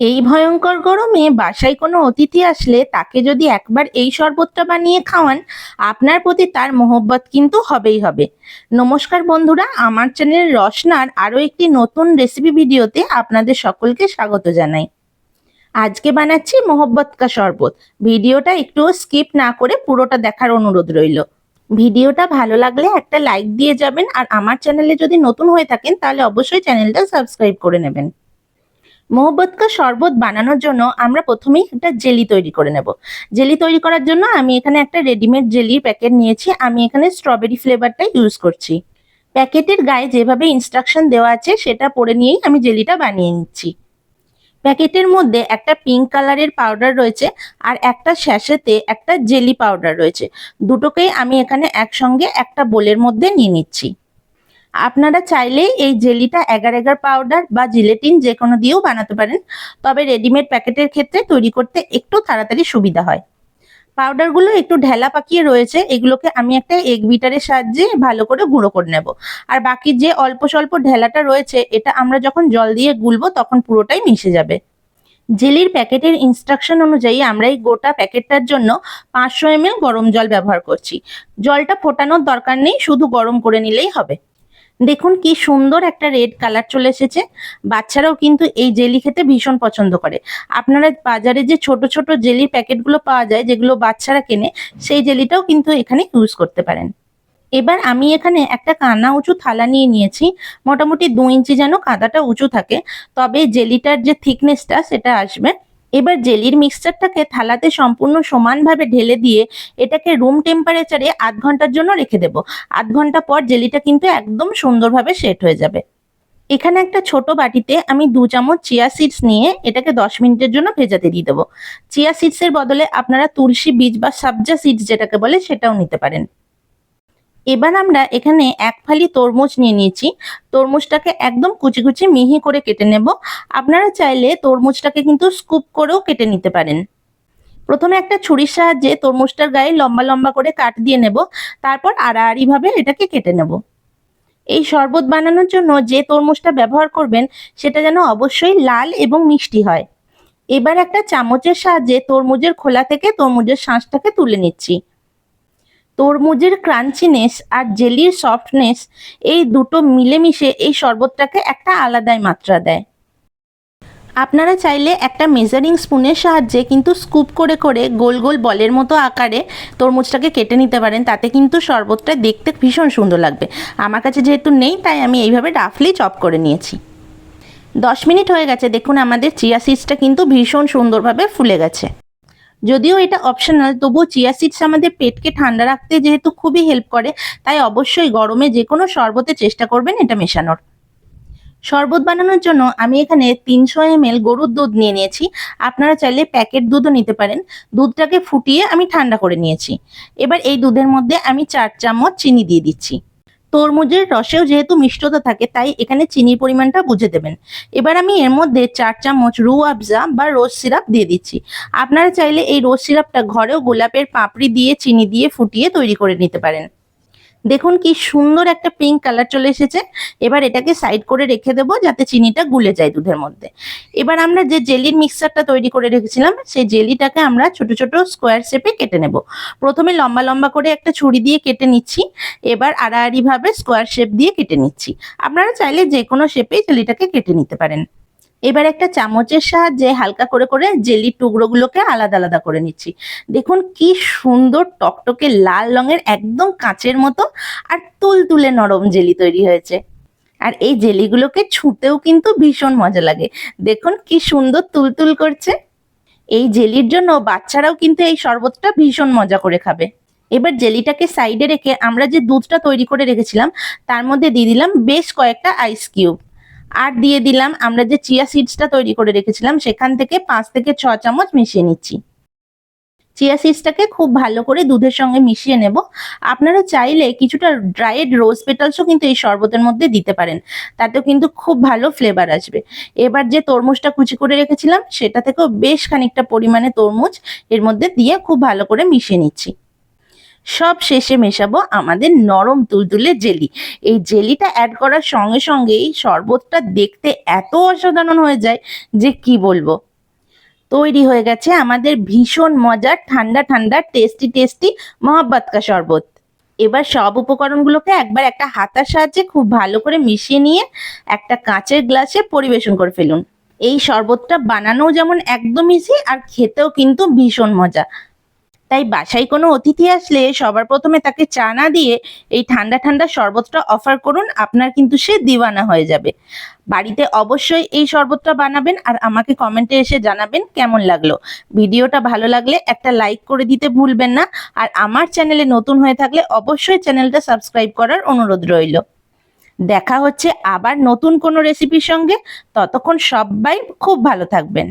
এই ভয়ঙ্কর গরমে বাসায় কোনো অতিথি আসলে তাকে যদি একবার এই শরবতটা বানিয়ে খাওয়ান, আপনার প্রতি তার মোহব্বত কিন্তু হবেই হবে। নমস্কার বন্ধুরা, আমার চ্যানেল রসনার আরও একটি নতুন রেসিপি ভিডিওতে আপনাদের সকলকে স্বাগত জানাই। আজকে বানাচ্ছি মোহব্বত কা শরবত। ভিডিওটা একটু স্কিপ না করে পুরোটা দেখার অনুরোধ রইল। ভিডিওটা ভালো লাগলে একটা লাইক দিয়ে যাবেন আর আমার চ্যানেলে যদি নতুন হয়ে থাকেন তাহলে অবশ্যই চ্যানেলটা সাবস্ক্রাইব করে নেবেন। মোহব্বত কা শরবত বানানোর জন্য আমরা প্রথমেই একটা জেলি তৈরি করে নেব। জেলি তৈরি করার জন্য আমি এখানে একটা রেডিমেড জেলির প্যাকেট নিয়েছি। আমি এখানে স্ট্রবেরি ফ্লেভারটা ইউজ করছি। প্যাকেটের গায়ে যেভাবে ইনস্ট্রাকশন দেওয়া আছে সেটা পড়ে নিয়েই আমি জেলিটা বানিয়ে নিচ্ছি। প্যাকেটের মধ্যে একটা পিঙ্ক কালারের পাউডার রয়েছে আর একটা স্যাশেতে একটা জেলি পাউডার রয়েছে। দুটোকেই আমি এখানে একসঙ্গে একটা বোলের মধ্যে নিয়ে নিচ্ছি। আপনারা চাইলে এই জেলিটা এগার এগার পাউডার বা জিলেটিন যে কোনো দিয়েও বানাতে পারেন। তবে রেডিমেড প্যাকেটের ক্ষেত্রে তৈরি করতে একটু তাড়াতাড়ি সুবিধা হয়। পাউডারগুলো একটু ঢেলা পাকিয়ে রয়েছে, এগুলোকে আমি একটা এগ বিটারের সাহায্যে ভালো করে গুঁড়ো করে নেব। আর বাকি যে অল্প স্বল্প ঢেলাটা রয়েছে, এটা আমরা যখন জল দিয়ে গুলবো তখন পুরোটাই মিশে যাবে। জেলির প্যাকেটের ইনস্ট্রাকশন অনুযায়ী আমরা এই গোটা প্যাকেটটার জন্য পাঁচশো এম গরম জল ব্যবহার করছি। জলটা ফোটানোর দরকার নেই, শুধু গরম করে নিলেই হবে। দেখুন কি সুন্দর একটা রেড কালার চলে এসেছে। বাচ্চারাও কিন্তু এই জেলি খেতে ভীষণ পছন্দ করে। আপনারা বাজারে যে ছোট ছোট জেলির প্যাকেটগুলো পাওয়া যায়, যেগুলো বাচ্চারা কেনে, সেই জেলিটাও কিন্তু এখানে ইউজ করতে পারেন। এবার আমি এখানে একটা কানা উঁচু থালা নিয়ে নিয়েছি। মোটামুটি দু ইঞ্চি যেন কাদাটা উঁচু থাকে। তবে জেলিটার যে থিকনেসটা সেটা আসবে। এবার জেলির মিক্সচারটাকে থালাতে সম্পূর্ণ সমানভাবে ঢেলে দিয়ে এটাকে রুম টেম্পারেচারে আধ ঘণ্টার জন্য রেখে দেব। আধ ঘণ্টা পর জেলিটা কিন্তু একদম সুন্দরভাবে সেট হয়ে যাবে। এখানে একটা ছোট বাটিতে আমি দু চামচ চিয়া সিডস নিয়ে এটাকে দশ মিনিটের জন্য ভেজাতে দিয়ে দেবো। চিয়া সিডসের বদলে আপনারা তুলসী বীজ বা সাবজা সিডস যেটাকে বলে সেটাও নিতে পারেন। এবার আমরা এখানে এক ফালি তরমুজ নিয়ে নিয়েছি। তরমুজটাকে একদম কুচি কুচি মিহি করে কেটে নেব। আপনারা চাইলে তরমুজটাকে কিন্তু স্কুপ করেও কেটে নিতে পারেন। প্রথমে একটা ছুরির সাহায্যে তরমুজটার গায়ে লম্বা লম্বা করে কাট দিয়ে নেব। তারপর আড়াআড়িভাবে এটাকে কেটে নেব। এই শরবত বানানোর জন্য যে তরমুজটা ব্যবহার করবেন, সেটা যেন অবশ্যই লাল এবং মিষ্টি হয়। এবার একটা চামচের সাহায্যে তরমুজের খোলা থেকে তরমুজের শাঁসটাকে তুলে নিচ্ছি। তরমুজের ক্রাঞ্চিনেস আর জেলির সফটনেস, এই দুটো মিলেমিশে এই শরবতটাকে একটা আলাদাই মাত্রা দেয়। আপনারা চাইলে একটা মেজারিং স্পুনের সাহায্যে কিন্তু স্কুপ করে করে গোল গোল বলের মতো আকারে তরমুজটাকে কেটে নিতে পারেন। তাতে কিন্তু শরবতটা দেখতে ভীষণ সুন্দর লাগবে। আমার কাছে যেহেতু নেই, তাই আমি এইভাবে রাফলি চপ করে নিয়েছি। দশ মিনিট হয়ে গেছে, দেখুন আমাদের চিয়া সিডসটা কিন্তু ভীষণ সুন্দরভাবে ফুলে গেছে। যদিও এটা অপশনাল তবুও চিয়া সিডস আমাদের পেটকে ঠান্ডা রাখতে যেহেতু খুবই হেল্প করে, তাই অবশ্যই গরমে যে কোনো শরবতে চেষ্টা করবেন এটা মেশানোর। শরবত বানানোর জন্য আমি এখানে তিনশো এম গরুর দুধ নিয়ে নিয়েছি। আপনারা চাইলে প্যাকেট দুধও নিতে পারেন। দুধটাকে ফুটিয়ে আমি ঠান্ডা করে নিয়েছি। এবার এই দুধের মধ্যে আমি চার চামচ চিনি দিয়ে দিচ্ছি। তরমুজের রসেও যেহেতু মিষ্টতা থাকে, তাই এখানে চিনির পরিমাণটা বুঝে দেবেন। এবার আমি এর মধ্যে চার চামচ রু আফজা বা রোজ সিরাপ দিয়ে দিচ্ছি। আপনারা চাইলে এই রোজ সিরাপটা ঘরেও গোলাপের পাপড়ি দিয়ে, চিনি দিয়ে ফুটিয়ে তৈরি করে নিতে পারেন। দেখুন কি সুন্দর একটা পিঙ্ক কালার চলে এসেছে। এবার এটাকে সাইড করে রেখে দেবো যাতে চিনিটা গুলে যায় দুধের মধ্যে। এবার আমরা যে জেলির মিক্সারটা তৈরি করে রেখেছিলাম, সেই জেলিটাকে আমরা ছোট ছোট স্কোয়ার শেপে কেটে নেব। প্রথমে লম্বা লম্বা করে একটা ছুরি দিয়ে কেটে নিচ্ছি, এবার আড়াআড়িভাবে স্কোয়ার শেপ দিয়ে কেটে নিচ্ছি। আপনারা চাইলে যে কোনো শেপেই জেলিটাকে কেটে নিতে পারেন। এবার একটা চামচের সাহায্যে হালকা করে করে জেলির টুকরোগুলোকে আলাদা আলাদা করে নিচ্ছি। দেখুন কি সুন্দর টকটকে লাল রঙের একদম কাঁচের মতো আর তুলতুলে নরম জেলি তৈরি হয়েছে। আর এই জেলিগুলোকে ছুঁতেও কিন্তু ভীষণ মজা লাগে। দেখুন কি সুন্দর তুলতুল করছে। এই জেলির জন্য বাচ্চারাও কিন্তু এই শরবতটা ভীষণ মজা করে খাবে। এবার জেলিটাকে সাইডে রেখে আমরা যে দুধটা তৈরি করে রেখেছিলাম, তার মধ্যে দিয়ে দিলাম বেশ কয়েকটা আইস কিউব আর দিয়ে দিলাম, আমরা যে চিয়া সিডসটা তৈরি করে রেখেছিলাম, সেখান থেকে পাঁচ থেকে ছ চামচ মিশিয়ে নিচ্ছি। চিয়া সিডসটাকে খুব ভালো করে দুধের সঙ্গে মিশিয়ে নেব। আপনারা চাইলে কিছুটা ড্রাইড রোজ পেটালসও কিন্তু এই শরবতের মধ্যে দিতে পারেন। তাতেও কিন্তু খুব ভালো ফ্লেভার আসবে। এবার যে তরমুজটা কুচি করে রেখেছিলাম, সেটা থেকেও বেশ খানিকটা পরিমাণে তরমুজ এর মধ্যে দিয়ে খুব ভালো করে মিশিয়ে নিচ্ছি। সব শেষে মেশাবো আমাদের নরম তুলতুলে জেলি। এই জেলিটা অ্যাড করার সঙ্গে সঙ্গে এই শরবতটা দেখতে এত অসাধারণ হয়ে যায় যে কি বলব। তৈরি হয়ে গেছে আমাদের ভীষণ মজার ঠান্ডা ঠান্ডা টেস্টি টেস্টি মহাব্বত কা শরবত। এবার সব উপকরণগুলোকে একবার একটা হাতার সাহায্যে খুব ভালো করে মিশিয়ে নিয়ে একটা কাঁচের গ্লাসে পরিবেশন করে ফেলুন। এই শরবতটা বানানো যেমন একদম ইজি আর খেতেও কিন্তু ভীষণ মজা। তাই বাসায় কোনো অতিথি আসলে সবার প্রথমে তাকে চা না দিয়ে এই ঠান্ডা ঠান্ডা শরবতটা অফার করুন, আপনার কিন্তু সে দিওয়ানা হয়ে যাবে। বাড়িতে অবশ্যই এই শরবতটা বানাবেন আর আমাকে কমেন্টে এসে জানাবেন কেমন লাগল। ভিডিওটা ভালো লাগলে একটা লাইক করে দিতে ভুলবেন না আর আমার চ্যানেলে নতুন হয়ে থাকলে অবশ্যই চ্যানেলটা সাবস্ক্রাইব করার অনুরোধ রইল। দেখা হচ্ছে আবার নতুন কোনো রেসিপির সঙ্গে। ততক্ষণ সবাই খুব ভালো থাকবেন।